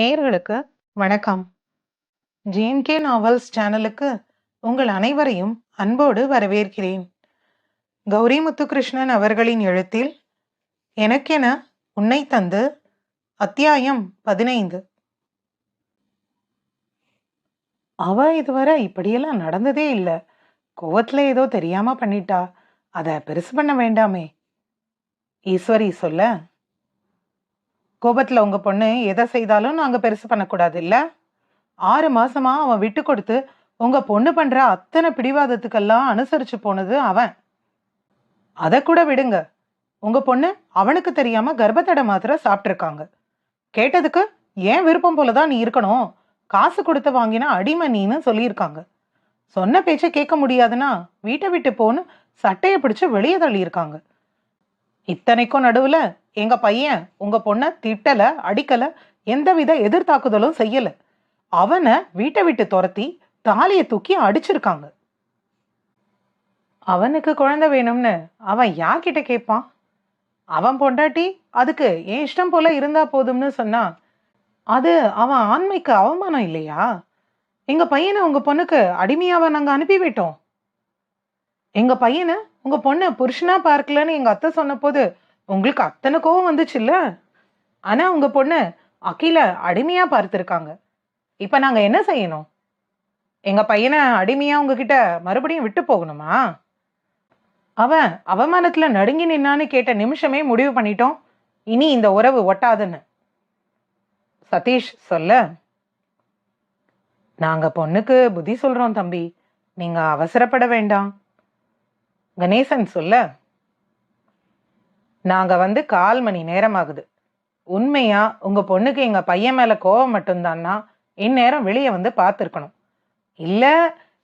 நேயர்களுக்கு வணக்கம். JNK novels சேனலுக்கு உங்கள் அனைவரையும் அன்போடு வரவேற்கிறேன். கௌரி முத்துகிருஷ்ணன் அவர்களின் எழுத்தில் எனக்கென உன்னை தந்து அத்தியாயம் பதினைந்து. அவ இதுவரை இப்படியெல்லாம் நடந்ததே இல்லை. கோவத்தில் ஏதோ தெரியாம பண்ணிட்டா. அதை பெருசு பண்ண வேண்டாமே. ஈஸ்வரி சொல்ல கோபத்தில் உங்கள் பொண்ணு எதை செய்தாலும் நாங்கள் பெருசு பண்ணக்கூடாது இல்லை? ஆறு மாசமா அவன் விட்டு கொடுத்து உங்கள் பொண்ணு பண்ணுற அத்தனை பிடிவாதத்துக்கெல்லாம் அனுசரிச்சு போனது அவன். அதை கூட விடுங்க. உங்கள் பொண்ணு அவனுக்கு தெரியாமல் கர்ப்பத்தடை மாத்திரை சாப்பிட்ருக்காங்க கேட்டதுக்கு ஏன் விருப்பம் போலதான் நீ இருக்கணும்? காசு கொடுத்து வாங்கினா அடிமை நீன்னு சொல்லியிருக்காங்க. சொன்ன பேச்சை கேட்க முடியாதுன்னா வீட்டை விட்டு போன்னு சட்டையை பிடிச்சி வெளியே தள்ளியிருக்காங்க. இத்தனைக்கும் நடுவில் எங்கள் பையன் உங்கள் பொண்ணை திட்டலை அடிக்கலை எந்தவித எதிர்த்தாக்குதலும் செய்யலை. அவனை வீட்டை விட்டு துரத்தி தாலியை தூக்கி அடிச்சிருக்காங்க. அவனுக்கு குழந்தை வேணும்னு அவன் யார்கிட்ட கேட்பான் அவன் பொண்டாட்டி அதுக்கு என் இஷ்டம் போல இருந்தா போதும்னு சொன்னா அது அவன் ஆண்மைக்கு அவமானம் இல்லையா? எங்க பையனை உங்க பொண்ணுக்கு அடிமையாவை நாங்க அனுப்பி விட்டோம் எங்க பையனை உங்க பொண்ணை புருஷனா பார்க்கலன்னு எங்க அத்தை சொன்னபோது உங்களுக்கு அத்தனை கோவம் வந்துச்சுல்ல? ஆனா உங்க பொண்ணு அகில அடிமையா பார்த்துருக்காங்க. இப்ப நாங்க என்ன செய்யணும்? எங்க பையனை அடிமையா உங்ககிட்ட மறுபடியும் விட்டு போகணுமா? அவன் அவமானத்துல நடுங்கி நின்னான்னு கேட்ட நிமிஷமே முடிவு பண்ணிட்டோம். இனி இந்த உறவு ஒட்டாதுன்னு. சதீஷ் சொல்ல. நாங்க பொண்ணுக்கு புத்தி சொல்றோம் தம்பி. நீங்க அவசரப்பட வேண்டாம். கணேசன் சொல்ல நாங்க வந்து கால் மணி நேரம் ஆகுது உண்மையா உங்க பொண்ணுக்கு எங்க பையன் மேல கோவம் மட்டும்தான்னா இந்நேரம் வெளியே வந்து பார்த்துருக்கணும். இல்ல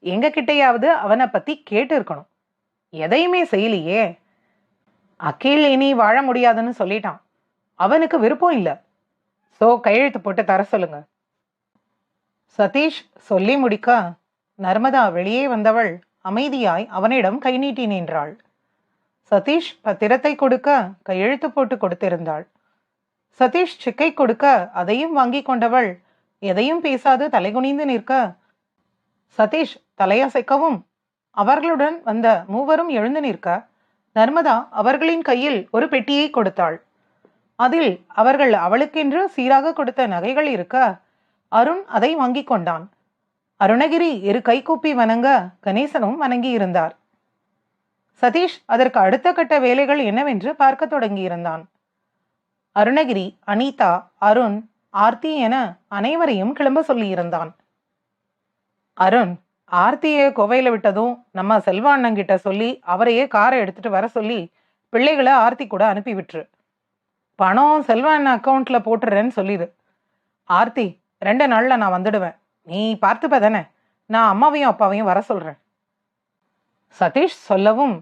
எங்க கிட்டையாவது அவனை பத்தி கேட்டு இருக்கணும் எதையுமே செய்யலையே. அகில் இனி வாழ முடியாதுன்னு சொல்லிட்டான். அவனுக்கு விருப்பம் இல்லை. சோ கையெழுத்து போட்டு தர சொல்லுங்க. சதீஷ் சொல்லி முடிக்க நர்மதா வெளியே வந்தவள் அமைதியாய் அவனிடம் கை நீட்டி நின்றாள். சதீஷ் பத்திரத்தை கொடுக்க கையெழுத்து போட்டு கொடுத்திருந்தாள். சதீஷ் சிக்கை கொடுக்க அதையும் வாங்கி கொண்டவள் எதையும் பேசாது தலைகுனிந்து நிற்க சதீஷ் தலையசைக்கவும். அவர்களுடன் வந்த மூவரும் எழுந்து நிற்க நர்மதா அவர்களின் கையில் ஒரு பெட்டியை கொடுத்தாள். அதில் அவர்கள் அவளுக்கென்று சீராக கொடுத்த நகைகள் இருக்க அருண் அதை வாங்கி கொண்டான். அருணகிரி இரு கைகூப்பி வணங்க கணேசனும் வணங்கி இருந்தார். சதீஷ் அதற்கு அடுத்த கட்ட வேலைகள் என்னவென்று பார்க்க தொடங்கியிருந்தான். அருணகிரி அனிதா அருண் ஆர்த்தி என அனைவரையும் கிளம்ப சொல்லியிருந்தான். அருண் ஆர்த்தியை கோவையில் விட்டதும் நம்ம செல்வா அண்ணன்கிட்ட சொல்லி அவரையே காரை எடுத்துட்டு வர சொல்லி பிள்ளைகளை ஆர்த்தி கூட அனுப்பி விட்டுரு. பணம் செல்வா அண்ணன் அக்கௌண்ட்ல போட்டுறேன்னு சொல்லிடு ஆர்த்தி ரெண்டு நாளில் நான் வந்துடுவேன். நீ பார்த்துப்ப தானே? நான் அம்மாவையும் அப்பாவையும் வர சொல்றேன். சதீஷ் சொல்லவும்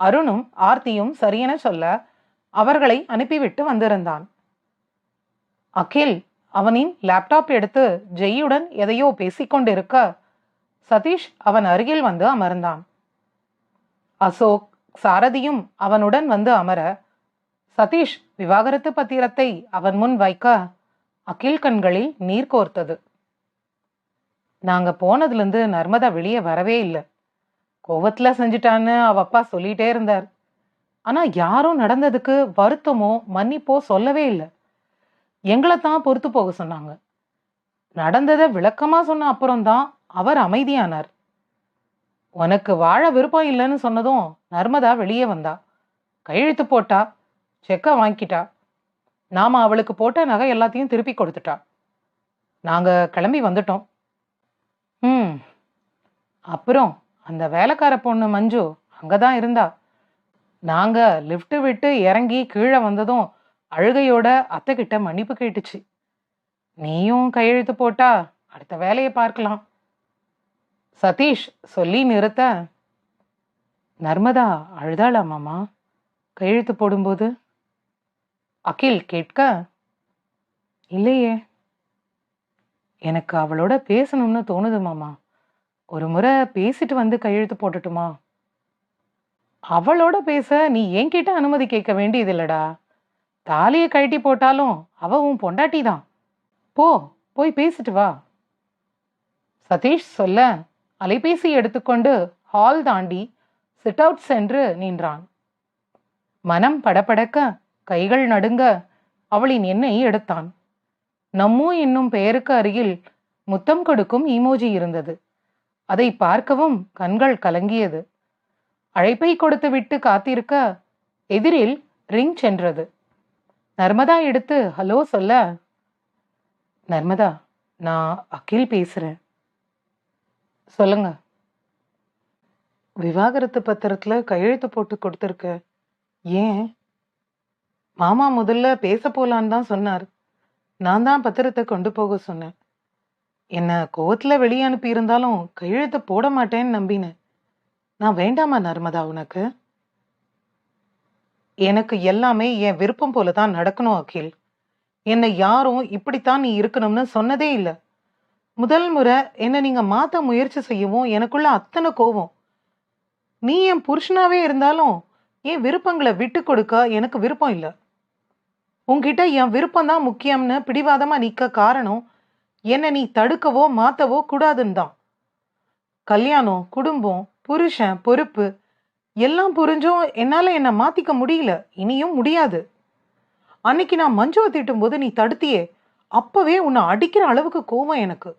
அருணும் ஆர்த்தியும் சரியென சொல்ல அவர்களை அனுப்பிவிட்டு வந்திருந்தான். அகில் அவனின் லேப்டாப் எடுத்து ஜெய்யுடன் எதையோ பேசிக்கொண்டிருக்க சதீஷ் அவன் அருகில் வந்து அமர்ந்தான். அசோக் சாரதியும் அவனுடன் வந்து அமர சதீஷ் விவாகரத்து பத்திரத்தை அவன் முன் வைக்க அகில் கண்களில் நீர் கோர்த்தது. நாங்க போனதுலேருந்து நர்மதா வெளியே வரவே இல்லை. கோவத்தில் செஞ்சுட்டான்னு அவ அப்பா சொல்லிட்டே இருந்தார். ஆனா யாரும் நடந்ததுக்கு வருத்தமோ மன்னிப்போ சொல்லவே இல்லை. எங்களை தான் பொறுத்து போக சொன்னாங்க. நடந்ததை விளக்கமா சொன்ன அப்புறம்தான் அவர் அமைதியானார். உனக்கு வாழ விருப்பம் இல்லைன்னு சொன்னதும் நர்மதா வெளியே வந்தா. கையெழுத்து போட்டா செக்கை வாங்கிட்டா நாம அவளுக்கு போட்ட நகை எல்லாத்தையும் திருப்பி கொடுத்துட்டா. நாங்க கிளம்பி வந்துட்டோம். ம். அப்புறம் அந்த வேலைக்கார பொண்ணு மஞ்சு அங்கே தான் இருந்தா. நாங்கள் லிஃப்ட்டு விட்டு இறங்கி கீழே வந்ததும் அழுகையோட அத்தைக்கிட்ட மன்னிப்பு கேட்டுச்சு. நீயும் கையெழுத்து போட்டா அடுத்த வேலையை பார்க்கலாம். சதீஷ் சொல்லி நிறுத்த. நர்மதா அழுதாளா மாமா? கையெழுத்து போடும்போது? அகில் கேட்க இல்லையே எனக்கு அவளோட பேசணும்னு தோணுது மாமா. ஒரு முறை பேசிட்டு வந்து கையெழுத்து போட்டுட்டுமா? அவளோட பேச நீ என்கிட்ட அனுமதி கேட்க வேண்டியதில்லடா. தாலியை கழட்டி போட்டாலும் அவ உன் பொண்டாட்டி தான். போ போய் பேசிட்டு வா. சதீஷ் சொல்ல அலைபேசி எடுத்துக்கொண்டு ஹால் தாண்டி சிட் அவுட் சென்று நின்றான். மனம் படபடக்க கைகள் நடுங்க அவளின் எண்ணெய் எடுத்தான். நம்மூ என்னும் பெயருக்கு அருகில் முத்தம் கொடுக்கும் ஈமோஜி இருந்தது. அதை பார்க்கவும் கண்கள் கலங்கியது. அழைப்பை கொடுத்துவிட்டு காத்திருக்க எதிரில் ரிங் சென்றது. நர்மதா எடுத்து ஹலோ சொல்ல. நர்மதா நான் அகில் பேசுறேன். சொல்லுங்க. விவாகரத்து பத்திரத்துல கையெழுத்து போட்டு கொடுத்துருக்க. ஏன்? மாமா முதல்ல பேச போலான்னு தான் சொன்னார். நான் தான் பத்திரத்தை கொண்டு போக சொன்னேன். என்ன கோவத்துல வெளியே அனுப்பியிருந்தாலும் கையெழுத்தை போட மாட்டேன்னு நம்பினேன். நான் வேண்டாமா நர்மதா உனக்கு? எனக்கு எல்லாமே என் விருப்பம் போல தான் நடக்கணும் அகில். என்னை யாரும் இப்படித்தான் நீ இருக்கணும்னு சொன்னதே இல்லை. முதல் முறை என்னை நீங்க மாத்த முயற்சி செய்யவும் எனக்குள்ள அத்தனை கோவம் நீ என் புருஷனாவே இருந்தாலும் என் விருப்பங்களை விட்டு கொடுக்க எனக்கு விருப்பம் இல்லை. உங்ககிட்ட என் விருப்பம் தான் முக்கியம்னு பிடிவாதமாக நிற்க காரணம் என்னை நீ தடுக்கவோ மாற்றவோ கூடாதுன்னு தான் கல்யாணம் குடும்பம் புருஷன் பொறுப்பு எல்லாம் புரிஞ்சும் என்னால் என்னை மாற்றிக்க முடியல. இனியும் முடியாது. அன்னைக்கு நான் மஞ்சுவை திட்டும்போது நீ தடுத்தியே அப்பவே உன்னை அடிக்கிற அளவுக்கு கோவம் எனக்கு.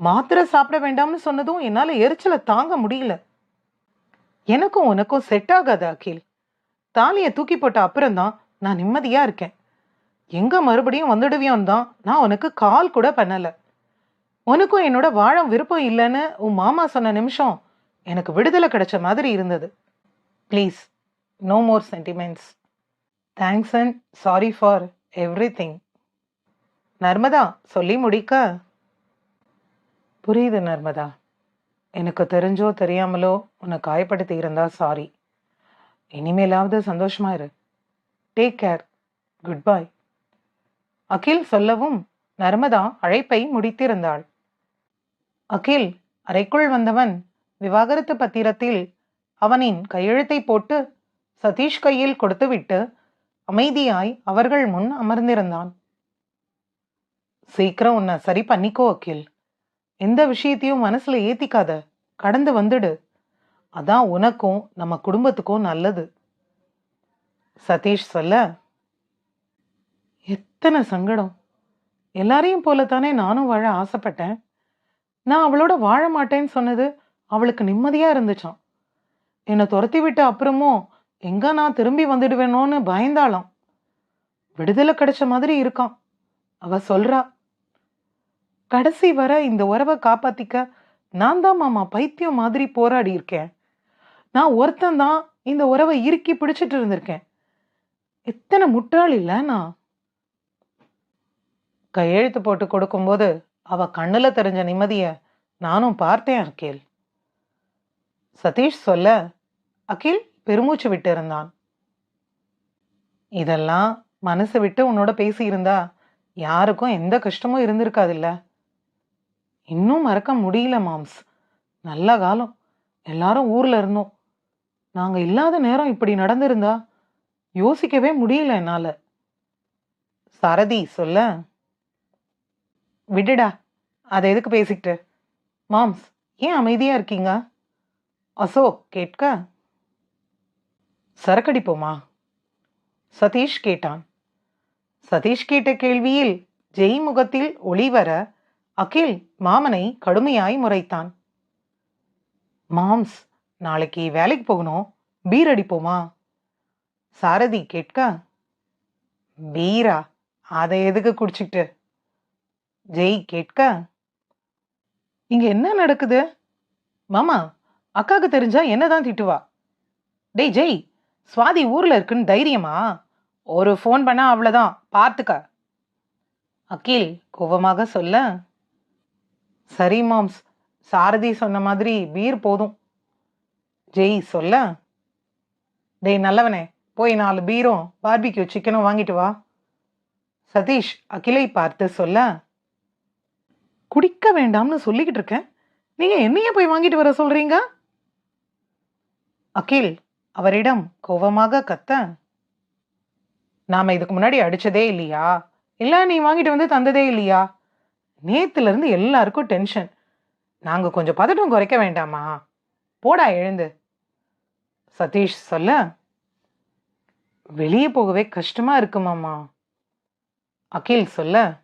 மாத்திரை சாப்பிட வேண்டாம்னு சொன்னதும் என்னால் எரிச்சலை தாங்க முடியல. எனக்கும் உனக்கும் செட் ஆகாது அகில். தாலியை தூக்கி போட்ட அப்புறம்தான் நான் நிம்மதியாக இருக்கேன். எங்கே மறுபடியும் வந்துடுவியோன்னு தான் நான் உனக்கு கால் கூட பண்ணலை. உனக்கும் என்னோட வாழ விருப்பம் இல்லைன்னு உன் மாமா சொன்ன நிமிஷம் எனக்கு விடுதலை கிடைச்ச மாதிரி இருந்தது. Please no more sentiments thanks and sorry for everything Narmada சொல்லி முடிக்க. புரியுது நர்மதா. எனக்கு தெரிஞ்சோ தெரியாமலோ உன்னை காயப்படுத்தி இருந்தா சாரி இனிமேலாவது சந்தோஷமா இரு. Take care good bye Akhil சொல்லவும் நர்மதா அழைப்பை முடித்திருந்தாள். அகில் அறைக்குள் வந்தவன் விவாகரத்து பத்திரத்தில் அவனின் கையெழுத்தை போட்டு சதீஷ் கையில் கொடுத்துவிட்டு அமைதியாய் அவர்கள் முன் அமர்ந்திருந்தான். சீக்கிரம் உன்னை சரி பண்ணிக்கோ அகில். எந்த விஷயத்தையும் மனசுல ஏத்திக்காத. கடந்து வந்துடு. அதான் உனக்கும் நம்ம குடும்பத்துக்கும் நல்லது. சதீஷ் சொல்ல எத்தனை சங்கடம். எல்லாரையும் போலத்தானே நானும் வாழ ஆசைப்பட்டேன். நான் அவளோட வாழ மாட்டேன்னு சொன்னது அவளுக்கு நிம்மதியா இருந்துச்சாம். என்னை துரத்தி விட்ட அப்புறமும் எங்க நான் திரும்பி வந்துடுவேனோன்னு பயந்தாளாம். விடுதலை கிடைச்ச மாதிரி இருக்கான் அவ சொல்றா கடைசி வர இந்த உறவை காப்பாத்திக்க நான் தான் மாமா பைத்தியம் மாதிரி போராடி இருக்கேன். நான் ஒருத்தன் தான் இந்த உறவை இறுக்கி பிடிச்சிட்டு இருந்திருக்கேன். எத்தனை முட்டாள் இல்லை நான் கையெழுத்து போட்டு கொடுக்கும்போது அவ கண்ணுல தெரிஞ்ச நிம்மதியை நானும் பார்த்தேன் அகில். சதீஷ் சொல்ல அகில் பெருமூச்சு விட்டு இருந்தான். இதெல்லாம் மனசை விட்டு உன்னோட பேசியிருந்தா யாருக்கும் எந்த கஷ்டமும் இருந்திருக்காதுல்ல. இன்னும் மறக்க முடியல மாம்ஸ். நல்ல காலம். எல்லாரும் ஊர்ல இருந்தோம். நாங்கள் இல்லாத நேரம் இப்படி நடந்திருந்தா யோசிக்கவே முடியல என்னால. சரதி சொல்ல. விடுடா அதை எதுக்கு பேசிக்கிட்டு? மாம்ஸ் ஏன் அமைதியா இருக்கீங்க? அசோக் கேட்க. சரக்கடிப்போமா? சதீஷ் கேட்டான். சதீஷ் கேட்ட கேள்வியில் ஜெய் முகத்தில் ஒளி வர அகில் மாமனை கடுமையாய் முறைத்தான். மாம்ஸ் நாளைக்கு வேலைக்கு போகணும் பீர் அடிப்போமா? சாரதி கேட்க பீரா அதை எதுக்கு குடிச்சுக்கிட்டு ஜெய் கேட்க இங்க என்ன நடக்குது? மாமா அக்காவுக்கு தெரிஞ்சா என்னதான் திட்டுவா. டேய் ஜெய் சுவாதி ஊர்ல இருக்குன்னு தைரியமா? ஒரு ஃபோன் பண்ணா அவ்வளோதான் பார்த்துக்க. அகில் கோபமாக சொல்ல சரி மாம்ஸ் சாரதி சொன்ன மாதிரி பீர் போதும். ஜெய் சொல்ல டேய் நல்லவனே போய் நாலு பீரும் பார்பிக்யூ சிக்கனும் வாங்கிட்டு வா. சதீஷ் அகிலை பார்த்து சொல்ல குடிக்க வேண்டாம்னு சொல்லிக்கிட்டு இருக்கேன். நீங்க என்னைய போய் வாங்கிட்டு வர சொல்றீங்க? அகில் அவரிடம் கோபமாக கத்த நாம இதுக்கு முன்னாடி அடிச்சதே இல்லையா? இல்லை நீ வாங்கிட்டு வந்து தந்ததே இல்லையா? நேத்துல இருந்து எல்லாருக்கும் டென்ஷன் நாங்க கொஞ்சம் பதட்டம் குறைக்க வேண்டாமா? போடா எழுந்து. சதீஷ் சொல்ல வெளியே போகவே கஷ்டமா இருக்குமாமா அகில் சொல்ல.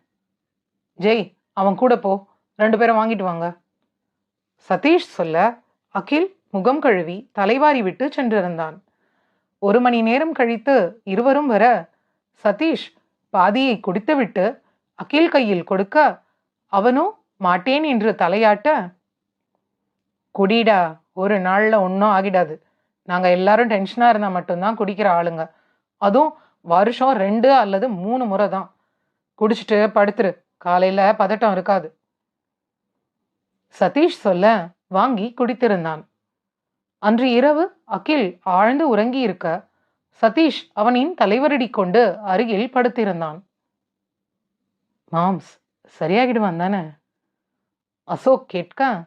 ஜெய் அவன் கூட போ. ரெண்டு பேரும் வாங்கிட்டு வாங்க. சதீஷ் சொல்ல. அகில் முகம் கழுவி தலைவாரி விட்டு சென்றிருந்தான். ஒரு மணி நேரம் கழித்து இருவரும் வர சதீஷ் பாதியை குடித்துவிட்டு அகில் கையில் கொடுக்க அவனோ மாட்டேன் என்று தலையாட்ட குடிடா ஒரு நாளில் ஒன்றும் ஆகிடாது. நாங்கள் எல்லாரும் டென்ஷனாக இருந்தால் மட்டும்தான் குடிக்கிற ஆளுங்க. அதுவும் வருஷம் ரெண்டு அல்லது மூணு முறை தான். குடிச்சிட்டு படுத்துரு. காலையில பதட்டம் இருக்காது. சதீஷ் சொல்ல வாங்கி குடித்திருந்தான். அன்று இரவு அகில் ஆழ்ந்து உறங்கி இருக்க சதீஷ் அவனின் தலைவரடி கொண்டு அருகில் படுத்திருந்தான். மாம்ஸ் சரியாகிடுவான் தானே? அசோக் கேட்க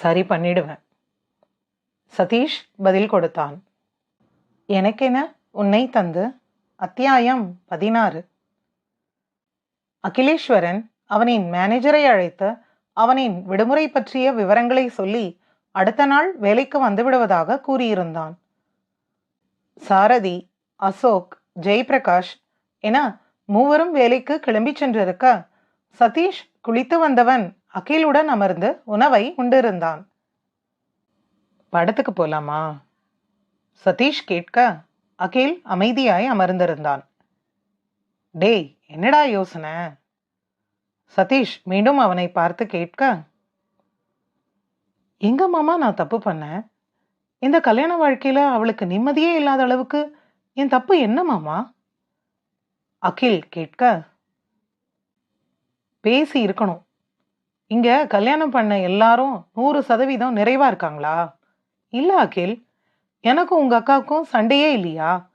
சரி பண்ணிடுவேன். சதீஷ் பதில் கொடுத்தான். எனக்கென உன்னை தந்து அத்தியாயம் பதினாறு. அகிலேஸ்வரன் அவனின் மேனேஜரை அழைத்து அவனின் விடுமுறை பற்றிய விவரங்களை சொல்லி அடுத்த நாள் வேலைக்கு வந்துவிடுவதாக கூறியிருந்தான். சாரதி அசோக் ஜெயபிரகாஷ் என மூவரும் வேலைக்கு கிளம்பி சென்றிருக்க சதீஷ் குளித்து வந்தவன் அகிலுடன் அமர்ந்து உணவை உண்டிருந்தான். படத்துக்கு போலாமா? சதீஷ் கேட்க அகில் அமைதியாய் அமர்ந்திருந்தான். டேய் என்னடா யோசனை? சதீஷ் மீண்டும் அவனை பார்த்து கேட்க எங்க மாமா நான் தப்பு பண்ணேன்? இந்த கல்யாண வாழ்க்கையில அவளுக்கு நிம்மதியே இல்லாத அளவுக்கு என் தப்பு என்ன மாமா? அகில் கேட்க பேசி இருக்கணும். இங்க கல்யாணம் பண்ண எல்லாரும் நூறு சதவீதம் நிறைவா இருக்காங்களா? இல்ல அகில். எனக்கும் உங்க அக்காவுக்கும் சண்டையே இல்லையா?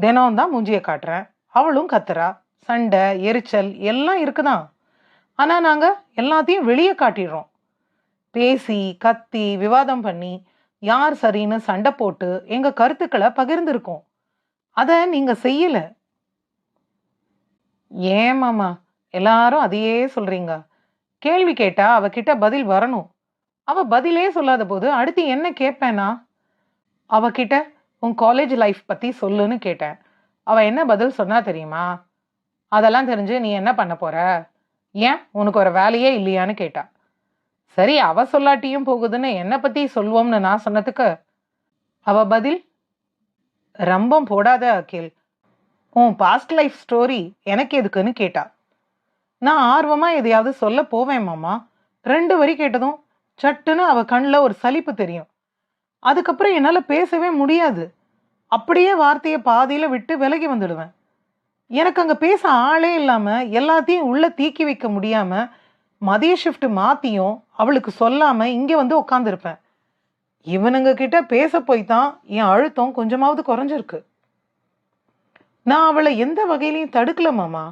தினம் தான் மூஞ்சியை காட்டுறேன். அவளும் கத்துறா. சண்டை எரிச்சல் எல்லாம் இருக்குதான். ஆனா நாங்க எல்லாத்தையும் வெளியே காட்டிடுறோம். பேசி கத்தி விவாதம் பண்ணி யார் சரின்னு சண்டை போட்டு எங்க கருத்துக்களை பகிர்ந்திருக்கோம். அதை நீங்க செய்யல. ஏன் மாமா? எல்லாரும் அதையே சொல்றீங்க. கேள்வி கேட்டா அவகிட்ட பதில் வரணும். அவ பதிலே சொல்லாத போது அடுத்து என்ன கேட்பேனா? அவகிட்ட உன் காலேஜ் லைஃப் பற்றி சொல்லுன்னு கேட்டேன். அவள் என்ன பதில் சொன்னா தெரியுமா? அதெல்லாம் தெரிஞ்சு நீ என்ன பண்ண போற? ஏன் உனக்கு ஒரு வேலையே இல்லையான்னு கேட்டா. சரி அவ சொல்லாட்டியும் போகுதுன்னு என்னை பற்றி சொல்வோம்னு நான் சொன்னதுக்கு அவ பதில் ரம்பம் போடாத அகில். உன் பாஸ்ட் லைஃப் ஸ்டோரி எனக்கு எதுக்குன்னு கேட்டா. நான் ஆர்வமாக எதையாவது சொல்ல போவேன் மாமா. ரெண்டு வரி கேட்டதும் சட்டுன்னு அவ கண்ணில் ஒரு சலிப்பு தெரியும். அதுக்கப்புறம் என்னால் பேசவே முடியாது. அப்படியே வார்த்தையை பாதியில் விட்டு விலகி வந்துடுவேன். எனக்கு அங்கே பேச ஆளே இல்லாமல் எல்லாத்தையும் உள்ளே தீக்கி வைக்க முடியாமல் மதிய ஷிஃப்ட் மாற்றியும் அவளுக்கு சொல்லாமல் இங்கே வந்து உட்காந்துருப்பேன் இவனுங்க கிட்ட பேச போய் தான் என் அழுத்தம் கொஞ்சமாவது குறைஞ்சிருக்கு. நான் அவளை எந்த வகையிலையும் தடுக்கல மாமா.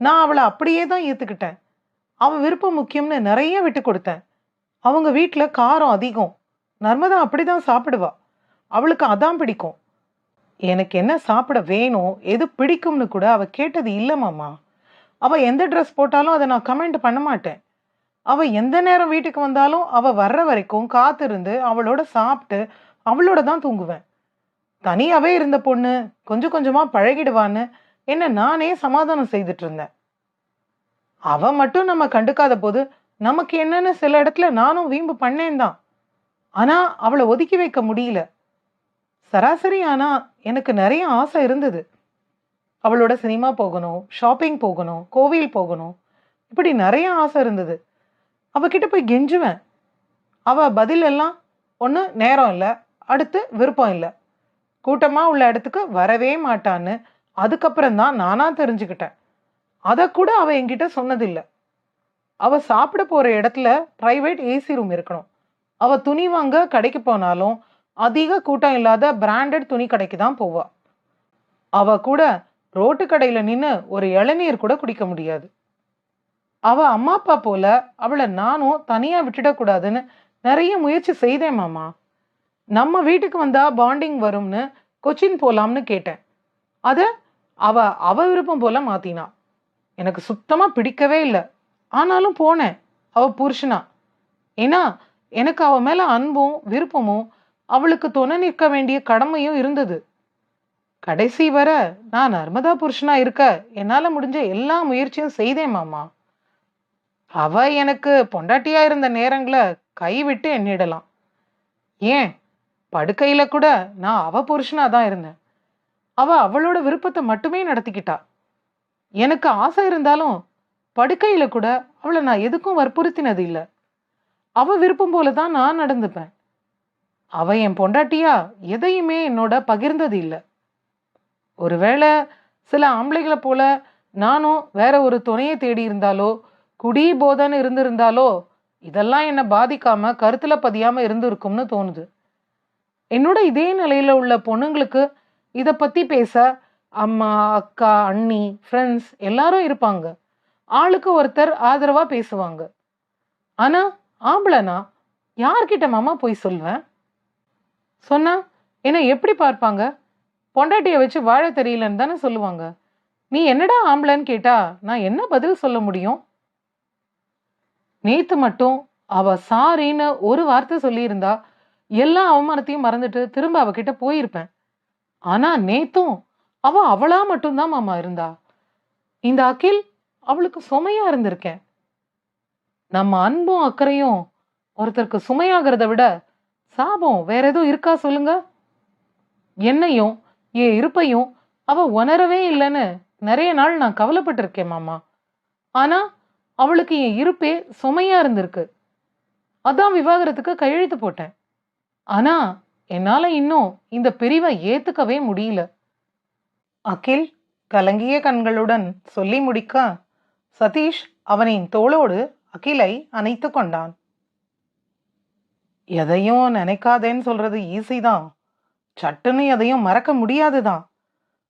நான் அவளை அப்படியே தான் ஏற்றுக்கிட்டேன் அவள் விருப்பம் முக்கியம்னு நிறைய விட்டு கொடுத்தேன். அவங்க வீட்டில் காரம் அதிகம். நர்மதா அப்படி தான் சாப்பிடுவா. அவளுக்கு அதான் பிடிக்கும். எனக்கு என்ன சாப்பிட வேணும் எது பிடிக்கும்னு கூட அவள் கேட்டது இல்லை மாமா. எந்த ட்ரெஸ் போட்டாலும் அதை நான் கமெண்ட் பண்ண மாட்டேன். அவள் எந்த நேரம் வீட்டுக்கு வந்தாலும் அவள் வர்ற வரைக்கும் காத்திருந்து அவளோட சாப்பிட்டு அவளோட தான் தூங்குவேன். தனியாகவே இருந்த பொண்ணு கொஞ்சம் கொஞ்சமாக பழகிடுவான்னு என்ன நானே சமாதானம் செய்துட்டு இருந்தேன். அவள் மட்டும் நம்ம கண்டுக்காத போது நமக்கு என்னன்னு சில இடத்துல நானும் வீம்பு பண்ணேன் தான் ஆனால் அவளை ஒதுக்கி வைக்க முடியல. சராசரி ஆனால் எனக்கு நிறைய ஆசை இருந்தது. அவளோட சினிமா போகணும் ஷாப்பிங் போகணும் கோவில் போகணும். இப்படி நிறைய ஆசை இருந்தது. அவகிட்ட போய் கெஞ்சுவேன். அவள் பதில் எல்லாம் ஒன்று நேரம் இல்லை. அடுத்து விருப்பம் இல்லை. கூட்டமாக உள்ள இடத்துக்கு வரவே மாட்டான்னு. அதுக்கப்புறம் தான் நானாக தெரிஞ்சுக்கிட்டேன். அதை கூட அவள் என்கிட்ட சொன்னதில்லை. அவள் சாப்பிட போகிற இடத்துல ப்ரைவேட் ஏசி ரூம் இருக்கணும். அவள் துணி வாங்க கடைக்கு போனாலும் அதிக கூட்டம் இல்லாத பிராண்டட் துணி கடைக்கு தான் போவா. அவ கூட ரோட்டு கடையில நின்று ஒரு இளநீர் கூட குடிக்க முடியாது. அவ அம்மா அப்பா போல அவளை நானும் தனியா விட்டுடக்கூடாதுன்னு நிறைய முயற்சி செய்தேன் மாமா. நம்ம வீட்டுக்கு வந்தா பாண்டிங் வரும்னு கொச்சின் போலாம்னு கேட்டேன். அத அவ அவ விருப்பம் போல மாத்தினா. எனக்கு சுத்தமா பிடிக்கவே இல்லை. ஆனாலும் போனேன். அவ புருஷனா. ஏன்னா எனக்கு அவ மேல அன்பும் விருப்பமும் அவளுக்கு துணை நிற்க வேண்டிய கடமையும் இருந்தது. கடைசி வர நான் நர்மதா புருஷனா இருக்க என்னால முடிஞ்ச எல்லா முயற்சியும் செய்தேன் மாமா. அவ எனக்கு பொண்டாட்டியா இருந்த நேரங்களை கைவிட்டு எண்ணிடலாம். ஏன்? படுக்கையில கூட நான் அவ புருஷனா தான் இருந்தேன். அவ அவளோட விருப்பத்தை மட்டுமே நடத்திக்கிட்டா. எனக்கு ஆசை இருந்தாலும் படுக்கையில கூட அவளை நான் எதுக்கும் வற்புறுத்தினது இல்லை. அவ விருப்பம் போல தான் நான் நடந்துப்பேன். அவ என் பொண்டாட்டியா? எதையுமே என்னோட பகிர்ந்தது இல்லை. ஒருவேளை சில ஆம்பளைகளை போல நானும் வேற ஒரு துணையை தேடி இருந்தாலோ குடி போதன்னு இருந்திருந்தாலோ இதெல்லாம் என்னை பாதிக்காம கருத்தில் பதியாம இருந்திருக்கும்னு தோணுது. என்னோட இதே நிலையில உள்ள பொண்ணுங்களுக்கு இதை பத்தி பேச அம்மா அக்கா அண்ணி ஃப்ரெண்ட்ஸ் எல்லாரும் இருப்பாங்க. ஆளுக்கு ஒருத்தர் ஆதரவா பேசுவாங்க. ஆனா ஆம்பளைனா யார்கிட்ட மாமா போய் சொல்வேன் சொன்னா என்னை எப்படி பார்ப்பாங்க? பொண்டாட்டியை வச்சு வாழ தெரியலன்னு தானே சொல்லுவாங்க. நீ என்னடா ஆம்பளைன்னு கேட்டா நான் என்ன பதில் சொல்ல முடியும்? நேத்து மட்டும் அவ சாரின்னு ஒரு வார்த்தை சொல்லியிருந்தா எல்லா அவமானத்தையும் மறந்துட்டு திரும்ப அவகிட்ட போயிருப்பேன். ஆனா நேத்தும் அவ அவளா மட்டும்தான் மாமா இருந்தா. இந்த அகில் அவளுக்கு சுமையா இருந்திருக்கேன். நம்ம அன்பும் அக்கறையும் ஒருத்தருக்கு சுமையாகிறத விட சாபம் வேற எதுவும் இருக்கா சொல்லுங்க? என்னையும் என் இருப்பையும் அவ உணரவே இல்லைன்னு நிறைய நாள் நான் கவலைப்பட்டிருக்கேன் மாமா. ஆனா அவளுக்கு என் இருப்பே சுமையா இருந்திருக்கு. அதான் விவாகரத்துக்கு கையெழுத்து போட்டேன். ஆனா என்னால இன்னும் இந்த பிரிவை ஏத்துக்கவே முடியல. அகில் கலங்கிய கண்களுடன் சொல்லி முடிக்க சதீஷ் அவனின் தோளோடு அகிலை அணைத்து கொண்டான். எதையும் நினைக்காதேன்னு சொல்றது ஈஸி தான் சட்டுன்னு எதையும் மறக்க முடியாதுதான்.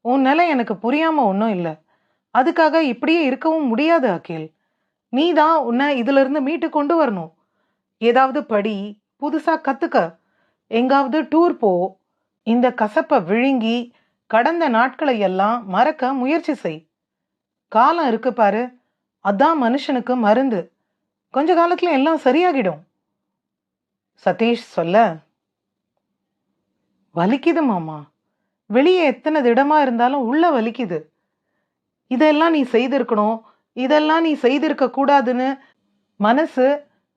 உன் நிலை எனக்கு புரியாம ஒன்றும் இல்லை. அதுக்காக இப்படியே இருக்கவும் முடியாது அகில். நீ தான் உன்னை இதுல இருந்து மீட்டு கொண்டு வரணும். ஏதாவது படி புதுசா கத்துக்க. எங்காவது டூர் போ. இந்த கசப்பை விழுங்கி கடந்த நாட்களை எல்லாம் மறக்க முயற்சி செய். காலம் இருக்கு பாரு. அதான் மனுஷனுக்கு மருந்து. கொஞ்ச காலத்துல எல்லாம் சரியாகிடும். சதீஷ் சொல்ல வலிக்குது மாமா. வெளியே எத்தனை திடமா இருந்தாலும் உள்ள வலிக்குது. இதெல்லாம் நீ செய்திருக்கணும். இதெல்லாம் நீ செய்திருக்க கூடாதுன்னு மனசு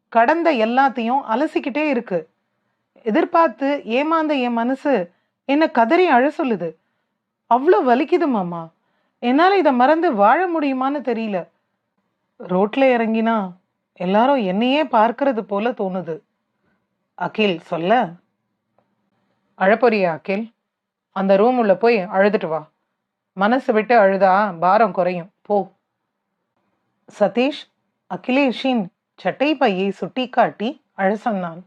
கடந்த எல்லாத்தையும் அலசிக்கிட்டே இருக்கு. எதிர்பார்த்து ஏமாந்த என் மனசு என்ன கதறி அழ சொல்லுது. அவ்வளோ வலிக்குது மாமா. என்னால் இதை மறந்து வாழ முடியுமான்னு தெரியல. ரோட்ல இறங்கினா எல்லாரும் என்னையே பார்க்கறது போல தோணுது. அகில் சொல்ல. அழப்பொறியா அகில். அந்த ரூம் உள்ள போய் அழுதுட்டு வா. மனசு விட்டு அழுதா பாரம் குறையும். போ. சதீஷ் அகிலேஷின் சட்டை பையை சுட்டிக்காட்டி அழ சொன்னான்.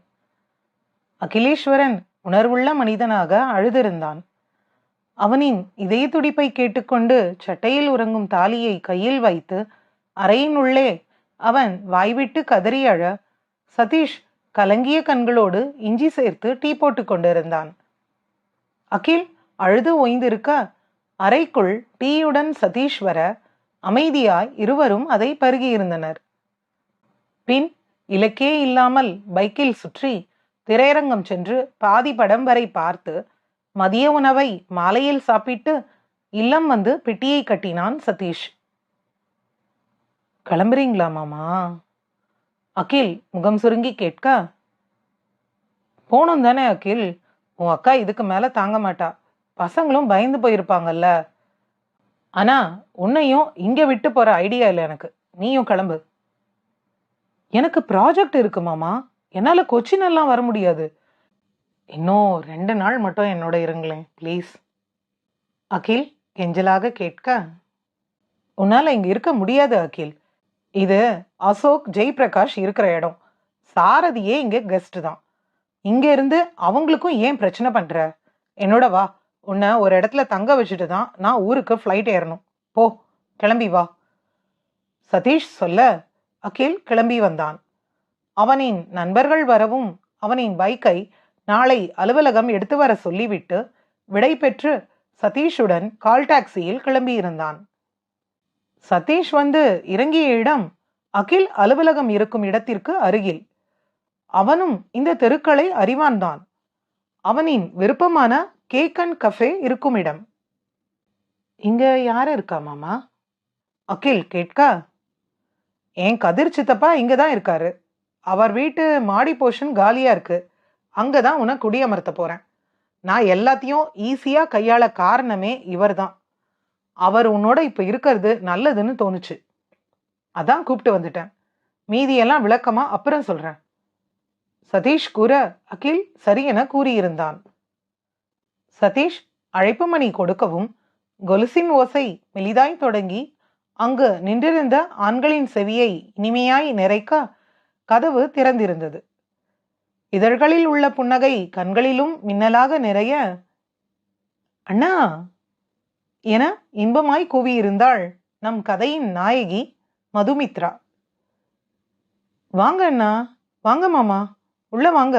அகிலேஸ்வரன் உணர்வுள்ள மனிதனாக அழுதிருந்தான். அவனின் இதய துடிப்பை கேட்டுக்கொண்டு சட்டையில் உறங்கும் தாலியை கையில் வைத்து அறையின் உள்ளே அவன் வாய்விட்டு கதறி அழ சதீஷ் கலங்கிய கண்களோடு இஞ்சி சேர்த்து டீ போட்டு கொண்டிருந்தான். அகில் அழுது ஓய்ந்திருக்க அறைக்குள் டீயுடன் சதீஷ் வர அமைதியாய் இருவரும் அதை பருகியிருந்தனர். பின் இலக்கே இல்லாமல் பைக்கில் சுற்றி திரையரங்கம் சென்று பாதி படம் வரை பார்த்து மதிய உணவை மாலையில் சாப்பிட்டு இல்லம் வந்து பிட்டியை கட்டினான் சதீஷ். கிளம்புறீங்களா மாமா? அகில் முகம் சுருங்கி கேட்க போகணும் தானே அகில்? உன் அக்கா இதுக்கு மேலே தாங்க மாட்டா. பசங்களும் பயந்து போயிருப்பாங்கல்ல. ஆனால் உன்னையும் இங்கே விட்டு போகிற ஐடியா இல்லை எனக்கு. நீயும் கிளம்பு. எனக்கு ப்ராஜெக்ட் இருக்கு மாமா. என்னால் கொச்சின் எல்லாம் வர முடியாது. இன்னும் ரெண்டு நாள் மட்டும் என்னோட இருங்களேன் ப்ளீஸ். அகில் கெஞ்சலாக கேட்க உன்னால் இங்கே இருக்க முடியாது அகில். இது அசோக் ஜெய்பிரகாஷ் இருக்கிற இடம். சாரதியே இங்கே கெஸ்ட் தான். இங்கே இருந்து அவங்களுக்கும் ஏன் பிரச்சனை பண்ணுற என்னோட வா உன்னை ஒரு இடத்துல தங்க வச்சுட்டு தான் நான் ஊருக்கு ஃப்ளைட் ஏறணும். போ கிளம்பி வா. சதீஷ் சொல்ல அகில் கிளம்பி வந்தான். அவனின் நண்பர்கள் வரவும் அவனின் பைக்கை நாளை அலுவலகம் எடுத்து வர சொல்லிவிட்டு விடை பெற்று சதீஷுடன் கால் டாக்ஸியில் கிளம்பியிருந்தான் சதீஷ் வந்து இறங்கிய இடம் அகில் அலுவலகம் இருக்கும் இடத்திற்கு அருகில். அவனும் இந்த தெருக்களை அறிவான்தான். அவனின் விருப்பமான கேக் அண்ட் கஃபே இருக்கும் இடம். இங்க யார் இருக்கா மாமா? அகில் கேட்கா? என் கதிர் சித்தப்பா இங்க தான் இருக்காரு. அவர் வீட்டு மாடி போர்ஷன் காலியா இருக்கு. அங்க தான் உன்னை குடியமர்த்த போறேன். நான் எல்லாத்தையும் ஈஸியா கையாள காரணமே இவர்தான். அவர் உன்னோட இப்போ இருக்கிறது நல்லதுன்னு தோணுச்சு. அதான் கூப்பிட்டு வந்துட்டேன். மீதியெல்லாம் விளக்கமா அப்புறம் சொல்றேன். சதீஷ் கூற அகில் சரி என கூறியிருந்தான். சதீஷ் அழைப்பு மணி கொடுக்கவும் கொலுசின் ஓசை மெலிதாய் தொடங்கி அங்கு நின்றிருந்த ஆண்களின் செவியை இனிமையாய் நிறைக்க கதவு திறந்திருந்தது. இதழ்களில் உள்ள புன்னகை கண்களிலும் மின்னலாக நிறைய அண்ணா என இன்பமாய் கூவியிருந்தாள் நம் கதையின் நாயகி மதுமித்ரா. வாங்க அண்ணா வாங்க மாமா உள்ள வாங்க.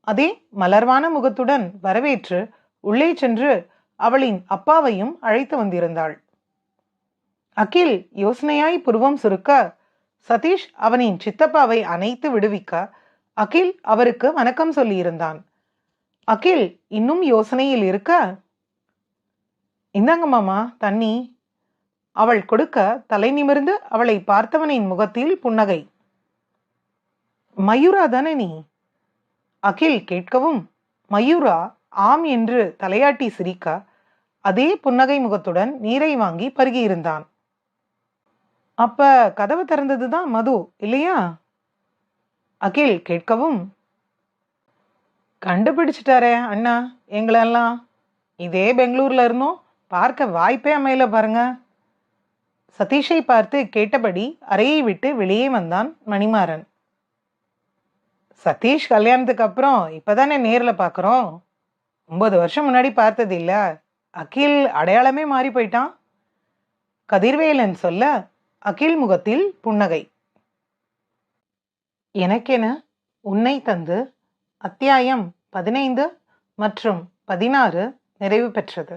அதே மலர்வான முகத்துடன் வரவேற்று உள்ளே சென்று அவளின் அப்பாவையும் அழைத்து வந்திருந்தாள். அகில் யோசனையாய் புருவம் சுருக்க சதீஷ் அவனின் சித்தப்பாவை அணைத்து விடுவிக்க அகில் அவருக்கு வணக்கம் சொல்லியிருந்தான். அகில் இன்னும் யோசனையில் இருக்க இந்தாங்க மாமா தண்ணி. அவள் கொடுக்க தலை நிமிர்ந்து அவளை பார்த்தவனின் முகத்தில் புன்னகை. மயூரா தானே நீ? அகில் கேட்கவும் மயூரா ஆம் என்று தலையாட்டி சிரிக்க அதே புன்னகை முகத்துடன் நீரை வாங்கி பருகியிருந்தான். அப்ப கதவு திறந்ததுதான் மது இல்லையா? அகில் கேட்கவும் கண்டுபிடிச்சிட்டாரே அண்ணா எங்களெல்லாம் இதே பெங்களூர்ல இருந்தோம் பார்க்க வாய்ப்பே அமையல பாருங்க. சதீஷை பார்த்து கேட்டபடி அறையை விட்டு வெளியே வந்தான் மணிமாறன். சதீஷ் கல்யாணத்துக்கு அப்புறம் இப்பதானே நேரில் பார்க்குறோம் ஒம்பது வருஷம் முன்னாடி பார்த்தது இல்லை. அகில் அடையாளமே மாறி போயிட்டான். கதிர்வேலன் சொல்ல அகில் முகத்தில் புன்னகை. எனக்கென உன்னை தந்து அத்தியாயம் பதினைந்து மற்றும் பதினாறு நிறைவு பெற்றது.